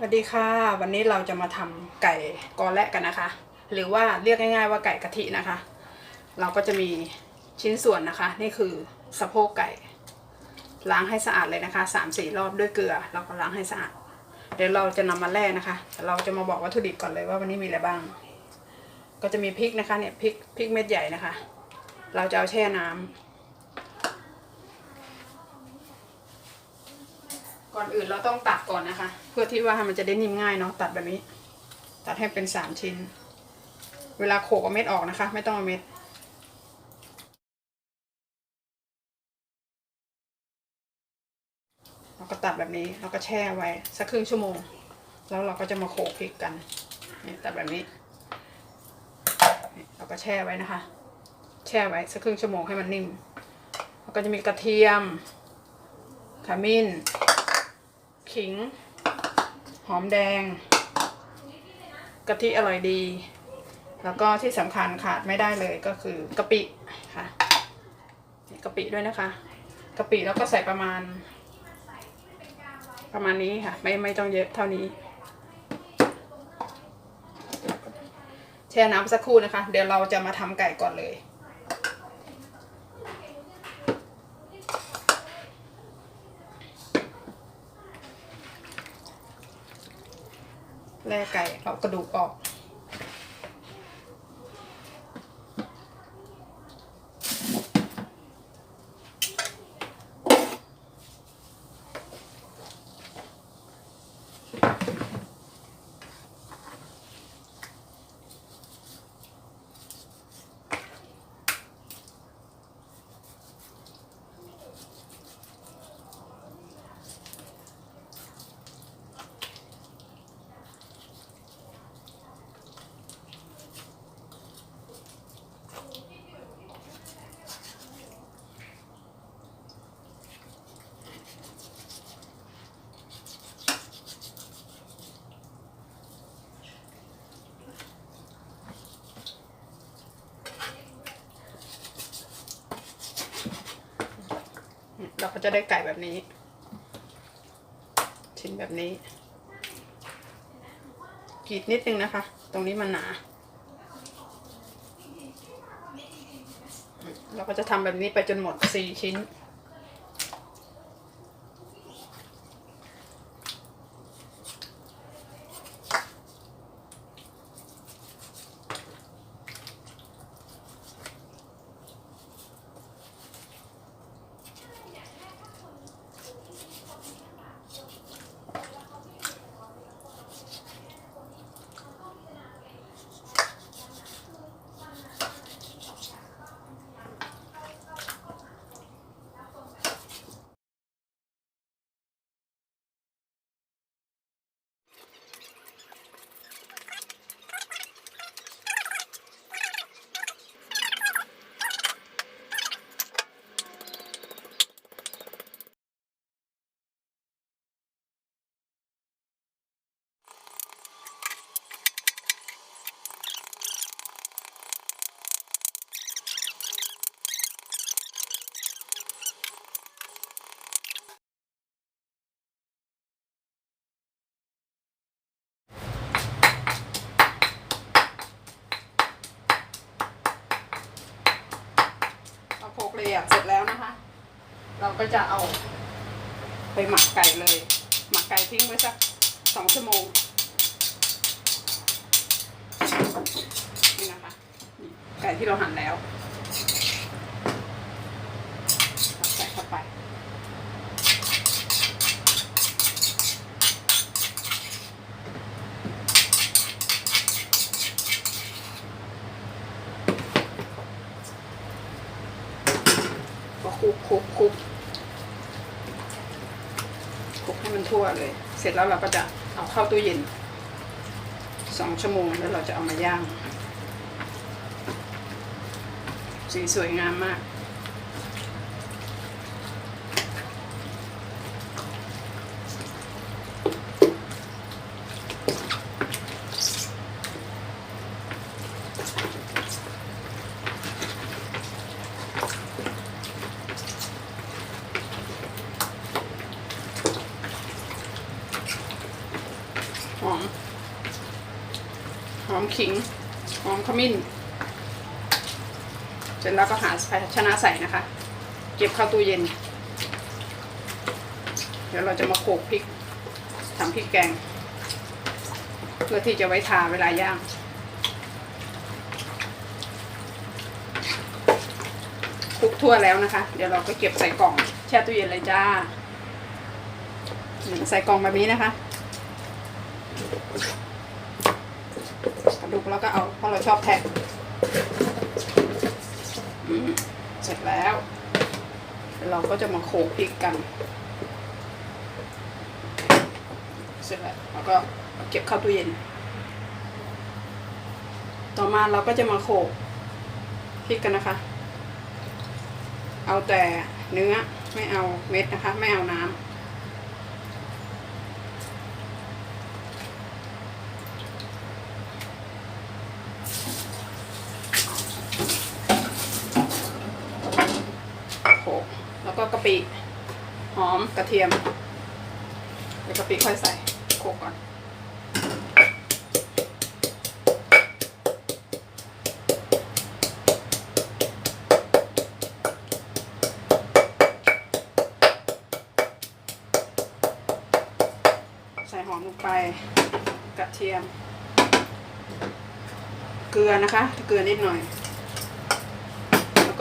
สวัสดีค่ะ วันนี้เราจะมาทำไก่กอแระกันนะคะ หรือว่าเรียกง่ายๆว่าไก่กะทินะคะ เราก็จะมีชิ้นส่วนนะคะ นี่คือสะโพกไก่ ล้างให้สะอาดเลยนะคะสามสี่รอบด้วยเกลือแล้วก็ล้างให้สะอาด เดี๋ยวเราจะนำมาแล่นะคะแต่เราจะมาบอกวัตถุดิบก่อนเลยว่าวันนี้มีอะไรบ้าง ก็จะมีพริกนะคะเนี่ยพริกพริกเม็ดใหญ่นะคะ เราจะเอาแช่น้ำ ก่อนอื่นเราต้องตัดก่อนนะคะ เพื่อที่ว่ามันจะได้นิ่มง่ายเนาะตัดแบบนี้ ตัดให้เป็นสามชิ้น เวลาโขกเอาเม็ดออกนะคะ ไม่ต้องเอาเม็ดเราก็ตัดแบบนี้เราก็แช่ไว้สักครึ่งชั่วโมง แล้วเราก็จะมาโขกพริกกันนี่ตัดแบบนี้เราก็แช่ไว้นะคะ แช่ไว้สักครึ่งชั่วโมงให้มันนิ่มแล้วก็จะมีกระเทียมขมิ้น ขิง หอมแดง กะทิอร่อยดี แล้วก็ที่สำคัญขาดไม่ได้เลยก็คือกะปิค่ะกะปิด้วยนะคะกะปิแล้วก็ใส่ประมาณ ประมาณนี้ค่ะ ไม่ไม่ต้องเยอะเท่านี้ แช่น้ำสักครู่นะคะ เดี๋ยวเราจะมาทำไก่ก่อนเลย แล่ไก่เอากระดูกออก เราก็จะได้ไก่แบบนี้ ชิ้นแบบนี้กรีดนิดนึงนะคะ ตรงนี้มันหนา เราก็จะทำแบบนี้ไปจนหมดสี่ชิ้น ยบเสร็จแล้วนะคะ เราก็จะเอาไปหมักไก่เลย หมักไก่ทิ้งไว้สักสองชั่วโมงนี่นะคะไก่ที่เราหั่นแล้วใส่เข้าไป ก็คลุกคลุกคลุกคลุกให้มันทั่ว เสร็จแล้วเราก็จะเอาเข้าตู้เย็นสองชั่วโมงแล้วเราจะเอามาย่าง สีสวยงามมาก อม หอมขิง หอมขมิ้นเสร็จแล้วก็หาภาชนะใส่นะคะ เก็บเข้าตู้เย็น เดี๋ยวเราจะมาโขลกพริกทำพริกแกง เพื่อที่จะไว้ทาเวลาย่างคลุกทั่วแล้วนะคะ เดี๋ยวเราก็เก็บใส่กล่อง แช่ตู้เย็นเลยจ้า ใส่กล่องแบบนี้นะคะ กระดูกแล้วก็เอาเพราะเราชอบแทะเสร็จแล้ว เราก็จะมาโขลกพริกกัน เสร็จแล้วเราก็เก็บเข้าตู้เย็น ต่อมาเราก็จะมาโขลกพริกกันนะคะ เอาแต่เนื้อไม่เอาเม็ดนะคะ ไม่เอาน้ำ โขกแล้วก็กะปิหอมกระเทียมเดี๋ยวกะปิค่อยใส่โขกก่อนใส่หอมลงไปกระเทียม เกลือนะคะ เกลือนิดหน่อย แ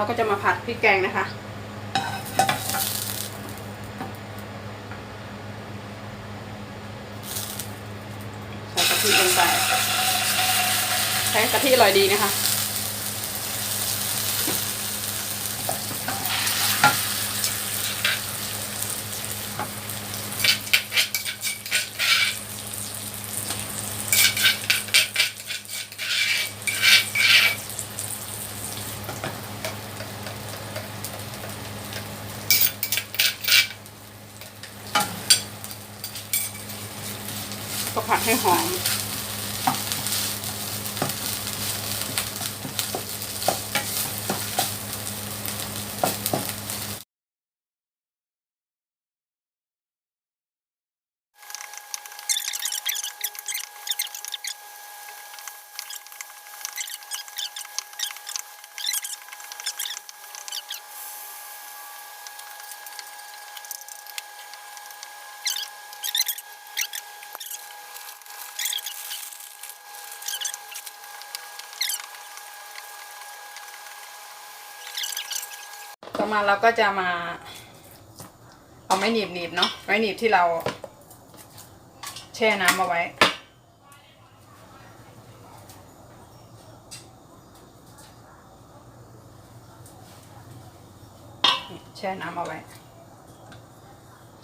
เราก็จะมาผัดพริกแกงนะคะ ใส่กะทิลงไป ใช้กะทิอร่อยดีนะคะ ผัดให้หอม ต่อมาเราก็จะมา เอาไม้หนีบหนีบเนาะไม้หนีบที่เราแช่น้ำเอาไว้แช่น้ำเอาไว้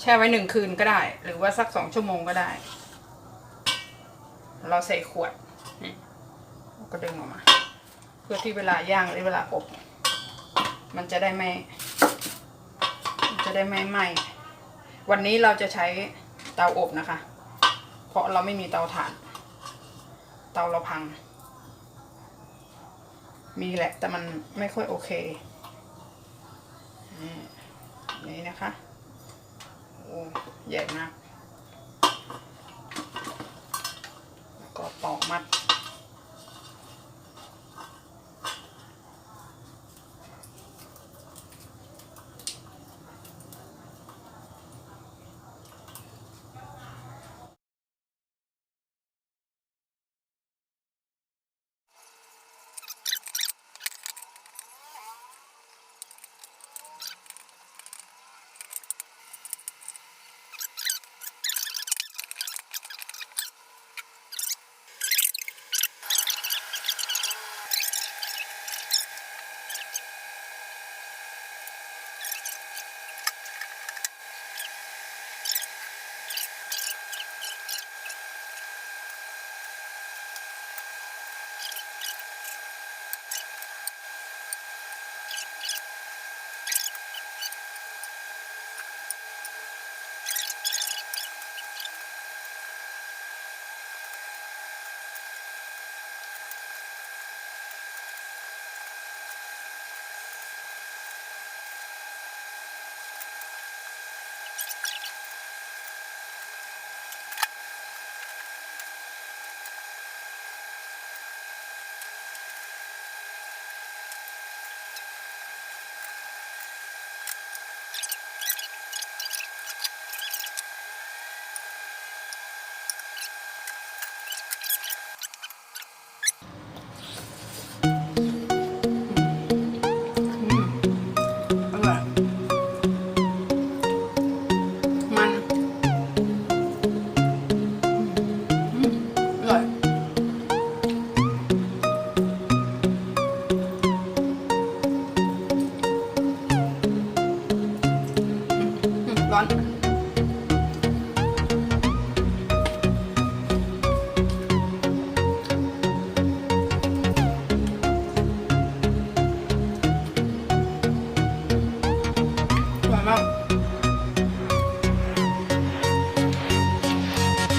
แช่ไว้หนึ่งคืนก็ได้ หรือว่าสักสองชั่วโมงก็ได้ เราใส่ขวดนี่ก็ดึงออกมา เพื่อที่เวลาย่างหรือเวลาอบ มันจะได้ไม่จะได้ไม่ไหม้วันนี้เราจะใช้เตาอบนะคะ เพราะเราไม่มีเตาถ่าน เตาเราพัง มีแหละแต่มันไม่ค่อยโอเคนี่นะคะโอ้ใหญ่มาก แล้วก็ตอกมัด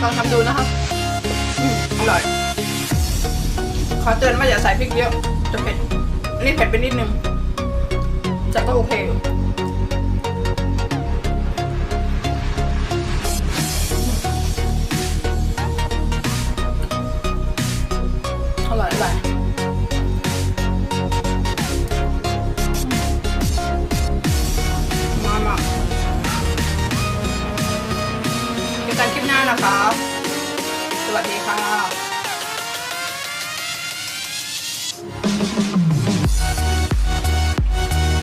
ลองทำดูนะคะอืมอร่อย ขอเตือนว่าอย่าใส่พริกเยอะจะเผ็ดอันนี้เผ็ดไปนิดนึงแต่ก็โอเคอยู่